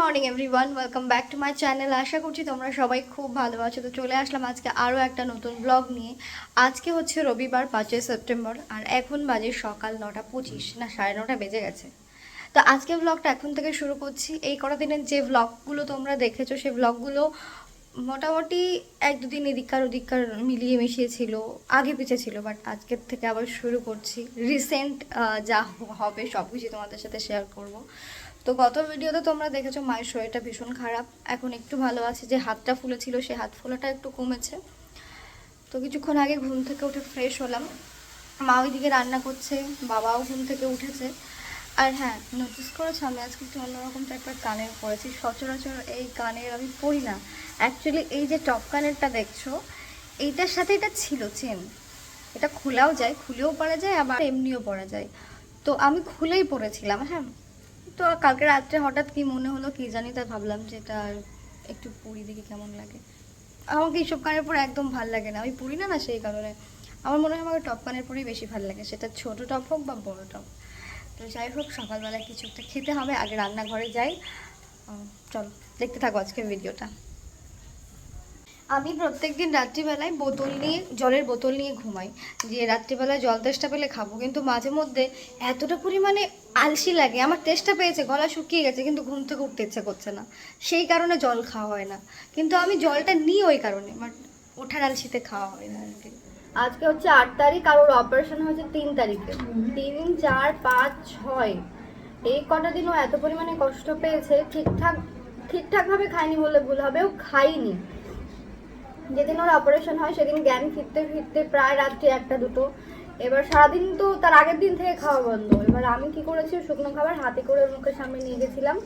Morning, everyone. Welcome back to my channel. আশা করছি তোমরা সবাই খুব ভালো আছো। তো চলে আসলাম আজকে আরও একটা নতুন ব্লগ নিয়ে। আজকে হচ্ছে রবিবার, পাঁচই সেপ্টেম্বর, আর এখন বাজে সকাল নটা পঁচিশ। না, সাড়ে নটা বেজে গেছে। তো আজকে ব্লগটা এখন থেকে শুরু করছি। এই কটা দিনের যে ব্লগগুলো তোমরা দেখেছ সেই ব্লগগুলো মোটামুটি এক দুদিন এদিককার ওদিককার মিলিয়ে মিশিয়ে ছিল, আগে পিছে ছিল বাট আজকের থেকে আবার শুরু করছি। রিসেন্ট যা হবে সব কিছু তোমাদের সাথে শেয়ার করব। তো গত ভিডিওতে তোমরা দেখেছ মায়ের শরীরটা ভীষণ খারাপ। এখন একটু ভালো আছে, যে হাতটা ফুলেছিল সেই হাত ফোলাটা একটু কমেছে। তো কিছুক্ষণ আগে ঘুম থেকে উঠে ফ্রেশ হলাম। মা ওইদিকে রান্না করছে, বাবাও ঘুম থেকে উঠেছে। আর হ্যাঁ নোটিস করেছ, আমি আজকে একটু অন্যরকম টাইপের কানের পরেছি। সচরাচর এই কানের আমি পরি না। অ্যাকচুয়ালি এই যে টপ কানেরটা দেখছ, এইটার সাথে এটা ছিল চেন এটা খোলাও যায়, খুলেও পরা যায়, আবার এমনিও পরা যায়। তো আমি খুলেই পরেছিলাম হ্যাঁ। তো কালকে রাত্রে হঠাৎ কি মনে হলো কি জানি, তাই ভাবলাম যে এটা একটু পুরী দেখি কেমন লাগে। আমাকে এইসব কানের পরে একদম ভালো লাগে না। আমি পুরি না না সেই কারণে। আমার মনে হয় আমাকে টপ কানের পরেই বেশি ভালো লাগে। সেটা ছোট টপ হোক বা বড় টপ। তো যাই হোক সকালবেলা কিছু একটা খেতে হবে, আগে রান্নাঘরে যাই। চলো, দেখতে থাকো আজকের ভিডিওটা আমি প্রত্যেক দিন রাত্রিবেলায় বোতল নিয়ে, জলের বোতল নিয়ে ঘুমাই। যে রাত্রিবেলায় জল তেষ্টা পেলে খাব, কিন্তু মাঝে মধ্যে এতটা পরিমাণে আলসি লাগে, আমার তেষ্টা পেয়েছে, গলা শুকিয়ে গেছে, কিন্তু ঘুম থেকে উঠতে ইচ্ছা করছে না। সেই কারণে জল খাওয়া হয় না। কিন্তু আমি জলটা নিই ওই কারণে বাট ওঠার আলসিতে খাওয়া হয় না আর কি। আজকে হচ্ছে আট তারিখ, আর ওর অপারেশন হচ্ছে তিন তারিখে। তিন, চার, পাঁচ, ছয়। এই কটা দিনও এত পরিমাণে কষ্ট পেয়েছে, ঠিকঠাক, ঠিকঠাকভাবে খায়নি বললে ভুল হবে, ও খাইনি। যেদিন ওর অপারেশন হয়, সেদিন জ্ঞান ফিরতে ফিরতে প্রায় রাত্রি একটা, দুটো। এবার সারাদিন তো তার আগের দিন থেকে খাওয়া বন্ধ। এবার আমি কি করেছি শুকনো খাবার হাতে করে ওর মুখের সামনে নিয়ে গেছিলাম।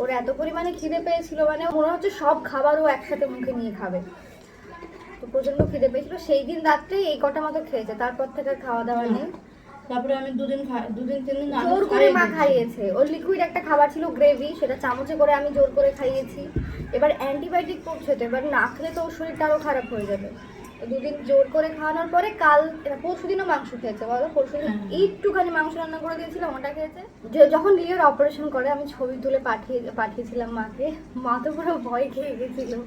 ওর এত পরিমাণে খিদে পেয়েছিল মানে মনে হচ্ছে সব খাবার ও একসাথে মুখে নিয়ে খাবে। তো প্রচণ্ড খিদে পেয়েছিল। সেই দিন রাত্রে এই কটা মতো খেয়েছে, তারপর থেকে আর খাওয়া দাওয়া নেই। তারপরে আমি দুদিন দুদিন তিন দিন জোর করে মা খাইয়েছে। ওর লিকুইড একটা খাবার ছিল গ্রেভি সেটা চামচে করে আমি জোর করে খাইয়েছি। এবার অ্যান্টিবায়োটিক করছে তো এবার না খেলে তো ওর শরীরটা আরও খারাপ হয়ে যাবে। দুদিন জোর করে খাওয়ানোর পরে কাল পরশু দিনও মাংস খেয়েছে বলো? পরশু দিন হ্যাঁ। একটুখানি মাংস রান্না করে দিয়েছিলাম ওটা খেয়েছে। যে- যখন লিওর অপারেশন করে আমি ছবি তুলে পাঠিয়ে পাঠিয়েছিলাম মাকে। মা তো পুরো ভয় খেয়ে গেছিল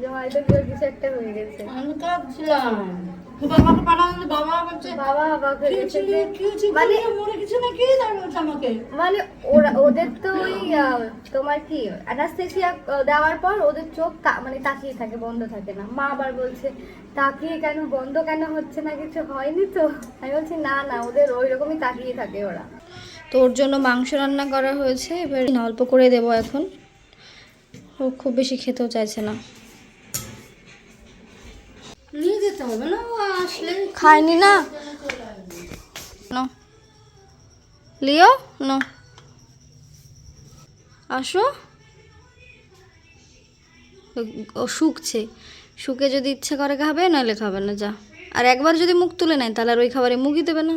যে হয়তো কেউ কিছু একটা হয়ে গেছে। আমি কাঁদছিলাম। মানে ওরা, ওদের তো ওই তোমার কি, অ্যানাস্থেসিয়া দেওয়ার পর ওদের চোখ মানে তাকিয়ে থাকে, বন্ধ থাকে না। মা আবার বলছে, তাকিয়ে কেন? বন্ধ কেন হচ্ছে না? কিছু হয়নি তো? আমি বলছি, না না, ওদের ওই রকমই তাকিয়ে থাকে ওরা। তো ওর জন্য মাংস রান্না করা হয়েছে, এবার অল্প করে দেবো এখন। ও খুব বেশি খেতেও চাইছে না। যেতে হবে না। ও আসলে না। No Leo, no. আসো। ও শুকছে। শুকে যদি ইচ্ছে করে খাবে নাহলে খাবে না, যা। আর একবার যদি মুখ তুলে নেয়, তাহলে আর ওই খাবারে মুখই দেবে না।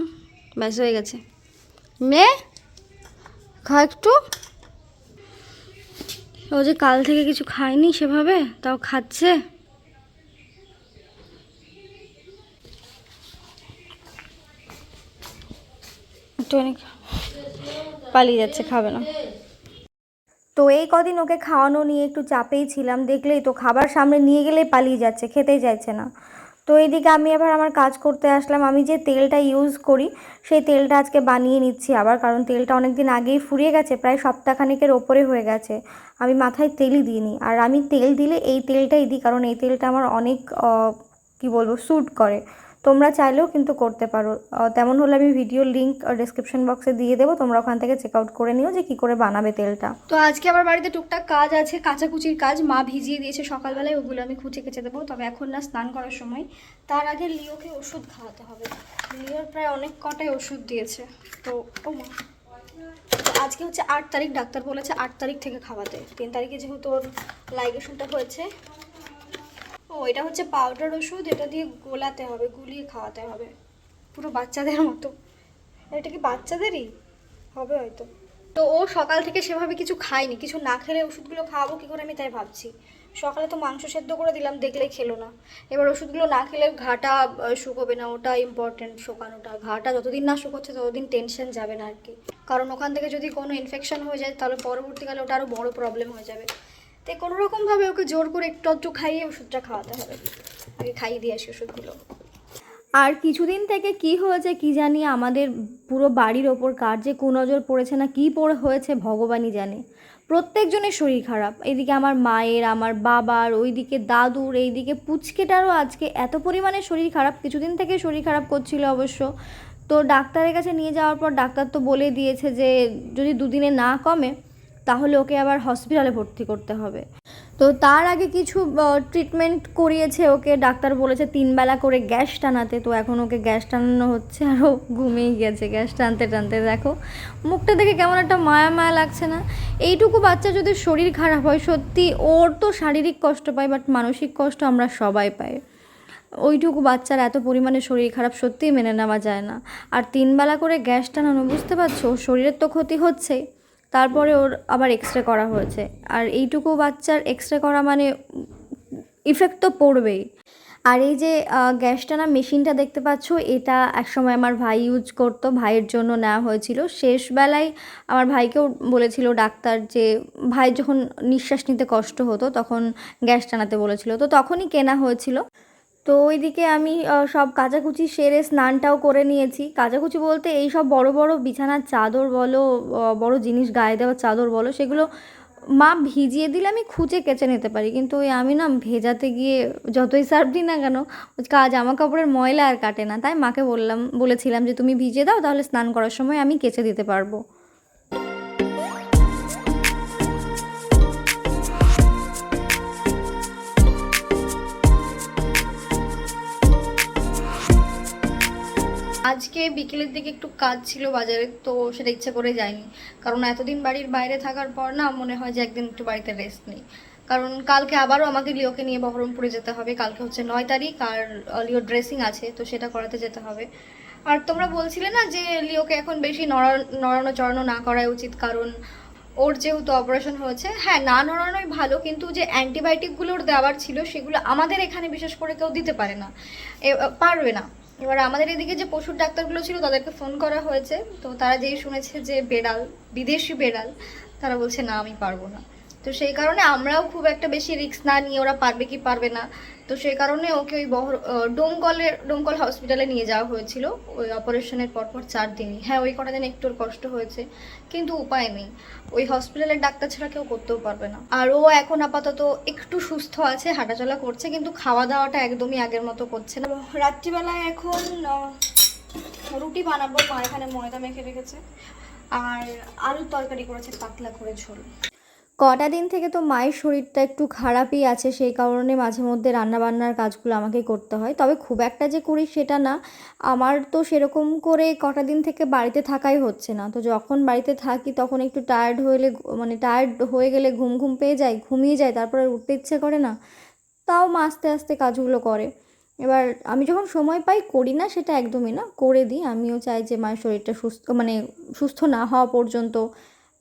ব্যাস, হয়ে গেছে। মেয়ে খা একটু। ও যে কাল থেকে কিছু খায়নি সেভাবে, তাও খাচ্ছে। একটুখানি পালিয়ে যাচ্ছে, খাবে না। তো এই কদিন ওকে খাওয়ানো নিয়ে একটু চাপেই ছিলাম, দেখলেই তো খাবার সামনে নিয়ে গেলেই পালিয়ে যাচ্ছে খেতেই চাইছে না। তো এইদিকে আমি আবার আমার কাজ করতে আসলাম, আমি যে তেলটা ইউজ করি, সেই তেলটা আজকে বানিয়ে নিচ্ছি আবার, কারণ তেলটা অনেক দিন আগেই ফুরিয়ে গেছে, প্রায় সপ্তাহখানেকের ওপরে হয়ে গেছে। আমি মাথায় তেলই দিইনি, আর আমি তেল দিলে এই তেলটাই দিই, কারণ এই তেলটা আমার অনেক কি বলব স্যুট করে। তোমরা চাইলেও কিন্তু করতে পারো। তেমন হলে আমি ভিডিও লিঙ্ক ডিসক্রিপশন বক্সে দিয়ে দেবো। তোমরা ওখান থেকে চেক আউট করে নিও যে কি করে বানাবে তেলটা। তো আজকে আমার বাড়িতে টুকটাক কাজ আছে, কাচাকুচির কাজ। মা ভিজিয়ে দিয়েছে সকালবেলায়, ওগুলো আমি খুঁচে কেচে দেবো। তবে এখন না স্নান করার সময়। তার আগে লিওকে ওষুধ খাওয়াতে হবে। লিওর প্রায় অনেক কটাই ওষুধ দিয়েছে। তো, ও মা। আজকে হচ্ছে আট তারিখ, ডাক্তার বলেছে আট তারিখ থেকে খাওয়াতে। তিন তারিখে যেহেতু ওর লাইগেশনটা হয়েছে ও, এটা হচ্ছে পাউডার ওষুধ, এটা দিয়ে গোলাতে হবে, গুলিয়ে খাওয়াতে হবে। পুরো বাচ্চাদের মতো। এটা কি বাচ্চাদেরই? হবে হয়তো। তো ও সকাল থেকে সেভাবে কিছু খায়নি, কিছু না খেলে ওষুধগুলো খাওয়াবো, কী করে আমি তাই ভাবছি। সকালে তো মাংস সেদ্ধ করে দিলাম, দেখলেই খেলো না। এবার ওষুধগুলো না খেলে ঘাটা শুকোবে না, ওটা ইম্পর্টেন্ট শুকানোটা। ঘাটা যতদিন না শুকোচ্ছে, ততদিন টেনশন যাবে না আর কি। কারণ ওখান থেকে যদি কোনো ইনফেকশন হয়ে যায়, তাহলে পরবর্তীকালে ওটা আরও বড় প্রবলেম হয়ে যাবে। তাই কোনো রকমভাবে ওকে জোর করে একটু একটু খাইয়ে ওষুধটা খাওয়াতে হবে। আগে খাইয়ে দিয়ে আসি ওষুধগুলো। আর কিছুদিন থেকে কি হয়েছে কি জানি আমাদের পুরো বাড়ির ওপর কার যে কুনজর পড়েছে না কি পড়ে হয়েছে ভগবানই জানে। প্রত্যেকজনের শরীর খারাপ। এইদিকে আমার মায়ের, আমার বাবার, ওইদিকে দাদুর, এইদিকে পুচকেটারও আজকে এত পরিমাণে শরীর খারাপ। কিছুদিন থেকে শরীর খারাপ করছিল অবশ্য। তো ডাক্তারের কাছে নিয়ে যাওয়ার পর ডাক্তার তো বলে দিয়েছে যে যদি দুদিনে না কমে তাহলে ওকে আবার হসপিটালে ভর্তি করতে হবে। তো তার আগে কিছু ট্রিটমেন্ট করিয়েছে ওকে। ডাক্তার বলেছে তিন বেলা করে গ্যাস টানাতে। তো এখন ওকে গ্যাস টানানো হচ্ছে, আর ও ঘুমিয়ে গেছে গ্যাস টানতে টানতে। দেখো, মুখটা দেখে কেমন একটা মায়া মায়া লাগছে না? এইটুকু বাচ্চা যদি শরীর খারাপ হয়, সত্যি ওর তো শারীরিক কষ্ট পায় বাট মানসিক কষ্ট আমরা সবাই পাই। ওইটুকু বাচ্চার এত পরিমাণে শরীর খারাপ সত্যিই মেনে নেওয়া যায় না। আর তিনবেলা করে গ্যাস টানানো, বুঝতে পারছ? শরীরের তো ক্ষতি হচ্ছেই। তারপরে ওর আবার এক্স রে করা হয়েছে। আর এইটুকু বাচ্চার এক্স রে করা মানে ইফেক্ট তো পড়বেই। আর এই যে আহ, গ্যাস টানা মেশিনটা দেখতে পাচ্ছ এটা একসময় আমার ভাই ইউজ করতো ভাইয়ের জন্য নেওয়া হয়েছিল। শেষ বেলায় আমার ভাইকেও বলেছিল ডাক্তার যে ভাই যখন নিঃশ্বাস নিতে কষ্ট হতো তখন গ্যাস টানাতে বলেছিল। তো তখনই কেনা হয়েছিল। তো ওইদিকে আমি সব কাচাকুচি সেরে স্নানটাও করে নিয়েছি। কাচাকুচি বলতে এই সব বড় বড় বিছানার চাদর বলো বড় জিনিস গায়ে দেওয়ার চাদর বলো, সেগুলো মা ভিজিয়ে দিলে আমি খুঁজে কেচে নিতে পারি। কিন্তু ওই আমি না ভেজাতে গিয়ে যতই সার্ফ দিই না কেন কা জামা কাপড়ের ময়লা আর কাটে না। তাই মাকে বললাম, বলেছিলাম যে তুমি ভিজিয়ে দাও, তাহলে স্নান করার সময় আমি কেচে দিতে পারব। আজকে বিকেলের দিকে একটু কাজ ছিল বাজারে, তো সেটা ইচ্ছে করে যায়নি। কারণ এতদিন বাড়ির বাইরে থাকার পর না মনে হয় যে একদিন একটু বাড়িতে রেস্ট নেই। কারণ কালকে আবারও আমাকে লিওকে নিয়ে বহরমপুরে যেতে হবে। কালকে হচ্ছে নয় তারিখ আর লিওর ড্রেসিং আছে, তো সেটা করাতে যেতে হবে। আর তোমরা বলছিলে না যে লিওকে এখন বেশি নড়া, নড়ানো চড়ানো না করাই উচিত, কারণ ওর যেহেতু অপারেশন হয়েছে। হ্যাঁ না নড়ানোই ভালো, কিন্তু যে অ্যান্টিবায়োটিকগুলোর দেওয়ার ছিল, সেগুলো আমাদের এখানে বিশেষ করে কেউ দিতে পারে না। পারবে না। এবার আমাদের এদিকে যে পশুর ডাক্তারগুলো ছিল, তাদেরকে ফোন করা হয়েছে। তো তারা যেই শুনেছে যে বেড়াল, বিদেশি বেড়াল, তারা বলছে, না, আমি পারব না। তো সেই কারণে আমরাও খুব একটা বেশি রিস্ক না নিয়ে ওরা পারবে কি পারবে না। তো সেই কারণে ওকে ওই বহর ডোমকলের ডোমকল হসপিটালে নিয়ে যাওয়া হয়েছিল। ওই অপারেশনের পরপর চার দিনই। হ্যাঁ ওই কটা দিন একটু কষ্ট হয়েছে, কিন্তু উপায় নেই। ওই হসপিটালের ডাক্তার ছাড়া কেউ করতেও পারবে না। আর ও এখন আপাতত একটু সুস্থ আছে, হাঁটাচলা করছে, কিন্তু খাওয়া দাওয়াটা একদমই আগের মতো করছে না। রাত্রিবেলায় এখন রুটি বানাবো। মা এখানে ময়দা মেখে রেখেছে। আর আলুর তরকারি করেছে, পাতলা করে ঝোল। কটা দিন থেকে তো মায়ের শরীরটা একটু খারাপই আছে, সেই কারণে মাঝে মধ্যে রান্নাবান্নার কাজগুলো আমাকেই করতে হয়। তবে খুব একটা যে করি সেটা না। আমার তো সেরকম করে কটা দিন থেকে বাড়িতে থাকাই হচ্ছে না। তো যখন বাড়িতে থাকি তখন একটু টায়ার্ড হলে মানে টায়ার্ড হয়ে গেলে ঘুম ঘুম পেয়ে যায়, ঘুমিয়ে যায়, তারপরে উঠতে ইচ্ছে করে না। তাও মা আস্তে আস্তে কাজগুলো করে। এবার আমি যখন সময় পাই করি না সেটা একদমই না, করে দিই। আমিও চাই যে মায়ের শরীরটা সুস্থ মানে সুস্থ না হওয়া পর্যন্ত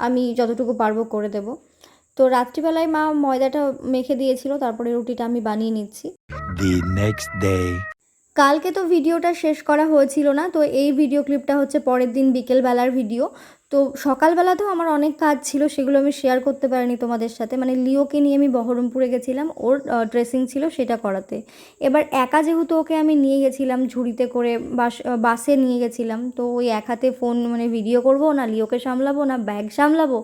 আমি যতটুকু পারব করে দেব। তো রাত্রিবেলায় মা ময়দাটা মেখে দিয়েছিল তারপরে রুটিটা আমি বানিয়ে নিচ্ছি। কালকে তো ভিডিওটা শেষ করা হয়েছিল না তো এই ভিডিও ক্লিপটা হচ্ছে পরের দিন বিকেলবেলার ভিডিও। তো সকালবেলাতেও আমার অনেক কাজ ছিল সেগুলো আমি শেয়ার করতে পারিনি তোমাদের সাথে। মানে লিওকে নিয়ে আমি বহরমপুরে গেছিলাম ওর ড্রেসিং ছিল সেটা করাতে। এবার একা যেহেতু ওকে আমি নিয়ে গেছিলাম ঝুড়িতে করে বাস বাসে নিয়ে গেছিলাম তো ওই এক হাতে ফোন মানে ভিডিও করব না লিওকে সামলাবো না ব্যাগ সামলাবো?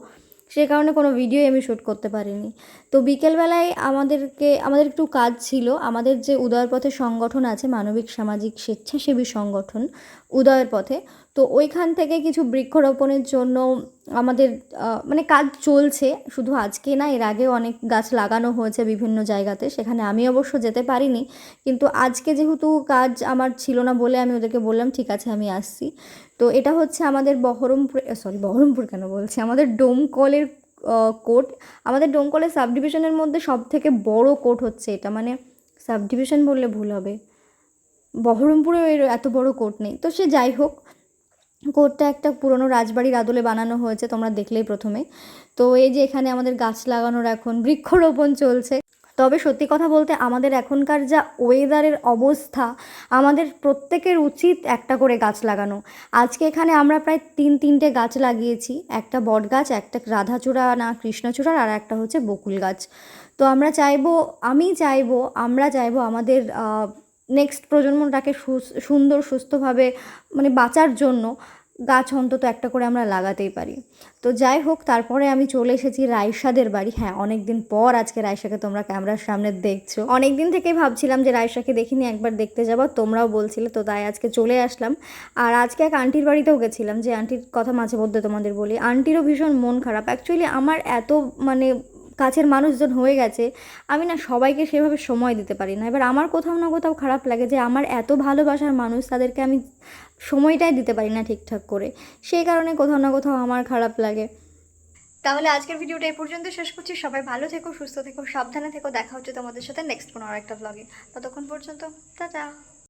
সে কারণে কোনো ভিডিও আমি শ্যুট করতে পারিনি। তো বিকেলবেলায় আমাদেরকে, আমাদের একটু কাজ ছিল। আমাদের যে উদয়ের পথে সংগঠন আছে, মানবিক সামাজিক স্বেচ্ছাসেবী সংগঠন উদয়ের পথে তো ওইখান থেকে কিছু বৃক্ষরোপণের জন্য আমাদের মানে কাজ চলছে। শুধু আজকে না, এর আগেও অনেক গাছ লাগানো হয়েছে বিভিন্ন জায়গাতে, সেখানে আমি অবশ্য যেতে পারিনি। কিন্তু আজকে যেহেতু কাজ আমার ছিল না বলে আমি ওদেরকে বললাম, ঠিক আছে, আমি আসছি। তো এটা হচ্ছে আমাদের বহরমপুর সরি বহরমপুর কেন বলছি? আমাদের ডোমকলের কোর্ট। আমাদের ডোমকলের সাব ডিভিশনের মধ্যে সব থেকে বড় কোর্ট হচ্ছে এটা। মানে সাব ডিভিশন বললে ভুল হবে। বহরমপুরে এর এত বড় কোর্ট নেই। তো সে যাই হোক কোর্টটা একটা পুরনো রাজবাড়ির আদলে বানানো হয়েছে, তোমরা দেখলেই প্রথমে। তো এই যে এখানে আমাদের গাছ লাগানোর এখন বৃক্ষরোপণ চলছে। তবে সত্যি কথা বলতে আমাদের এখনকার যা ওয়েদারের অবস্থা, আমাদের প্রত্যেকের উচিত একটা করে গাছ লাগানো। আজকে এখানে আমরা প্রায় তিন তিনটে গাছ লাগিয়েছি, একটা বট গাছ একটা রাধাচূড়া, না কৃষ্ণচূড়ার, আর একটা হচ্ছে বকুল গাছ। তো আমরা চাইব, আমি চাইব, আমরা চাইব আমাদের নেক্সট প্রজন্মটাকে সুন্দর, সুস্থভাবে মানে বাঁচার জন্য গাছ অন্তত একটা করে আমরা লাগাতেই পারি। তো যাই হোক, তারপরে আমি চলে এসেছি রায়সাদের বাড়ি। হ্যাঁ অনেক দিন পর আজকে রায়সাকে তোমরা ক্যামেরার সামনে দেখছ। অনেক দিন থেকেই ভাবছিলাম যে রায়সাকে দেখিনি, একবার দেখতে যাব, তোমরাও বলছিলে, তো তাই আজকে চলে আসলাম। আর আজকে এক আন্টির বাড়িতেও গেছিলাম, যে আন্টির কথা মাঝে মধ্যে তোমাদের বলি। আন্টিরও ভীষণ মন খারাপ। অ্যাকচুয়ালি আমার এত মানে কাছের মানুষজন হয়ে গেছে, আমি না সবাইকে সেভাবে সময় দিতে পারি না। এবার আমার কোথাও না কোথাও খারাপ লাগে যে আমার এত ভালোবাসার মানুষ তাদেরকে আমি সময়টাই দিতে পারি না ঠিকঠাক করে। সেই কারণে কোথাও না কোথাও আমার খারাপ লাগে। তাহলে আজকের ভিডিওটা এই পর্যন্ত শেষ করছি। সবাই ভালো থেকো, সুস্থ থেকো, সাবধানে থেকো। দেখা হচ্ছে তোমাদের সাথে নেক্সট কোনো আর একটা ব্লগে ততক্ষণ পর্যন্ত, টাটা!